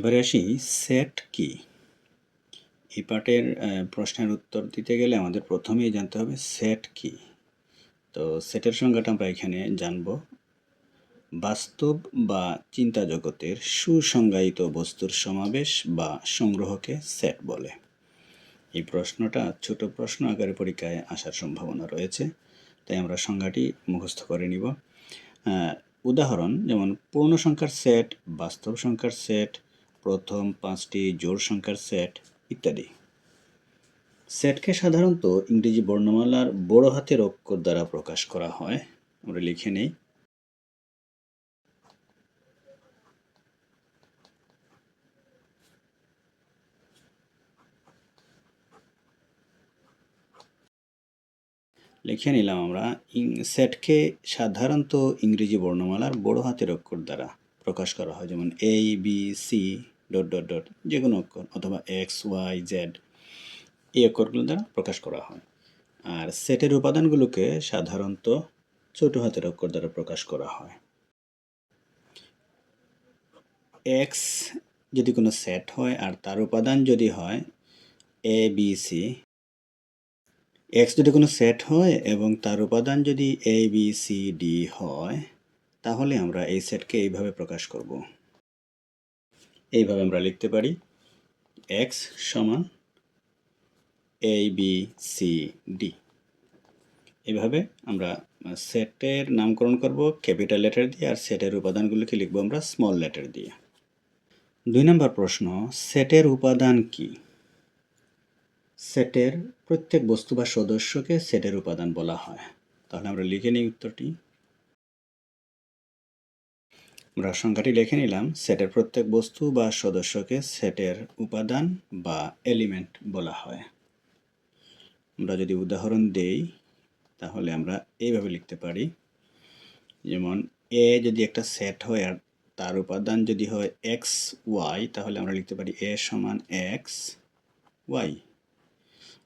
এবারে আসি সেট কি? এই পার্টের প্রশ্নের উত্তর দিতে গেলে আমাদের প্রথমেই জানতে হবে সেট কি? তো সেটের সংজ্ঞাটা আমরা এখানে জানব। বাস্তব বা চিন্তা জগতের সুসংজ্ঞায়িত বস্তুর সমাবেশ বা সংগ্রহকে সেট বলে। এই প্রশ্নটা ছোট প্রশ্ন আকারে পরীক্ষায় আসার সম্ভাবনা রয়েছে, তাই আমরা সংজ্ঞাটি মুখস্থ করে নিব। উদাহরণ, যেমন পূর্ণ সংখ্যার সেট বাস্তব সংখ্যার সেট প্রথম পাঁচটি জোড় সংখ্যার সেট ইত্যাদি। সেটকে সাধারণত ইংরেজি বর্ণমালার বড় হাতের অক্ষর দ্বারা প্রকাশ করা হয়। আমরা লিখে নেই। লিখে নিলাম আমরা সেটকে সাধারণত ইংরেজি বর্ণমালার বড় হাতের অক্ষর দ্বারা প্রকাশ করা হয়, যেমন A B C dot dot dot যে কোনো অক্ষর, অথবা এক্স ওয়াই জেড এই অক্ষরগুলো দ্বারা প্রকাশ করা হয়। আর সেটের উপাদানগুলোকে সাধারণত ছোট হাতের অক্ষর দ্বারা প্রকাশ করা হয়। এক্স যদি কোনো সেট হয় আর তার উপাদান যদি হয় এ বি সি এক্স যদি কোনো সেট হয় এবং তার উপাদান যদি এ বি সি ডি হয় তাহলে আমরা এই সেটকে এইভাবে প্রকাশ করব। এইভাবে আমরা লিখতে পারি এক্স সমান এ বি সি ডি এভাবে আমরা সেটের নামকরণ করব ক্যাপিটাল লেটার দিয়ে আর সেটের উপাদানগুলোকে লিখব আমরা স্মল লেটার দিয়ে। দুই নম্বর প্রশ্ন, সেটের উপাদান কি? সেটের প্রত্যেক বস্তু বা সদস্যকে সেটের উপাদান বলা হয়। তাহলে আমরা লিখে নিই উত্তরটি। আমরা সংখ্যাটি লিখে নিলাম, সেটের প্রত্যেক বস্তু বা সদস্যকে সেটের উপাদান বা এলিমেন্ট বলা হয়। আমরা যদি উদাহরণ দেই, তাহলে আমরা এইভাবে লিখতে পারি। যেমন এ যদি একটা সেট হয় আর তার উপাদান যদি হয় এক্স ওয়াই তাহলে আমরা লিখতে পারি এ সমান এক্স ওয়াই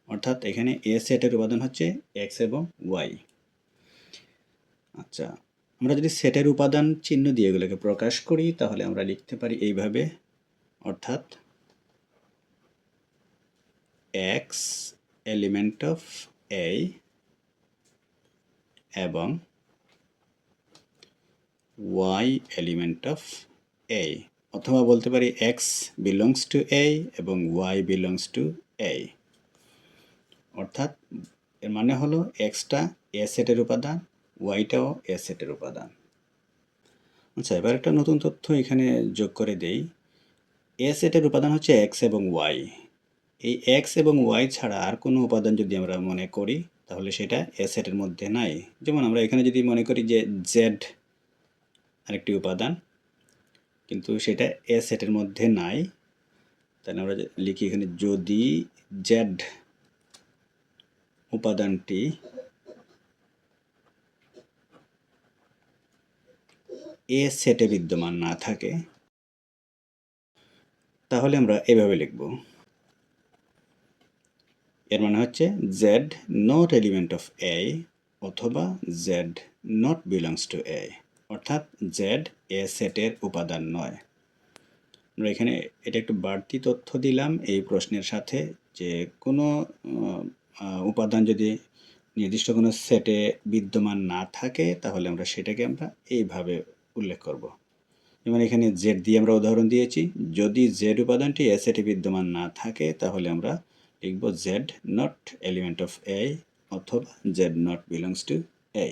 অর্থাৎ এখানে এ সেটের উপাদান হচ্ছে এক্স এবং ওয়াই আচ্ছা আমরা যদি সেটের উপাদান চিহ্ন দিয়ে এগুলোকে প্রকাশ করি, তাহলে আমরা লিখতে পারি এইভাবে, অর্থাৎ এক্স এলিমেন্ট অফ এ এবং ওয়াই এলিমেন্ট অফ এ অথবা বলতে পারি এক্স বিলংস টু এ এবং ওয়াই বিলংস টু এ অর্থাৎ এর মানে হলো এক্সটা এ সেটের উপাদান ওয়াইটাও এ সেটের উপাদান। আচ্ছা এবার একটা নতুন তথ্য এখানে যোগ করে দেই। এ সেটের উপাদান হচ্ছে এক্স এবং ওয়াই এই এক্স এবং ওয়াই ছাড়া আর কোনো উপাদান যদি আমরা মনে করি, তাহলে সেটা এ সেটের মধ্যে নাই। যেমন আমরা এখানে যদি মনে করি যে জেড আরেকটি উপাদান, কিন্তু সেটা এ সেটের মধ্যে নাই, তাহলে আমরা লিখি এখানে, যদি জেড উপাদানটি এ সেটে বিদ্যমান না থাকে, তাহলে আমরা এভাবে লিখব। এর মানে হচ্ছে Z not element of A অথবা Z not belongs to A অর্থাৎ জেড এ সেটের উপাদান নয়। আমরা এখানে এটা একটু বাড়তি তথ্য দিলাম এই প্রশ্নের সাথে যে কোনো উপাদান যদি নির্দিষ্ট কোনো সেটে বিদ্যমান না থাকে, তাহলে আমরা সেটাকে আমরা এইভাবে উল্লেখ করব। যেমন এখানে জেড দিয়ে আমরা উদাহরণ দিয়েছি। যদি জেড উপাদানটি এ সেটে বিদ্যমান না থাকে, তাহলে আমরা লিখব Z not element of A অথবা Z not belongs to A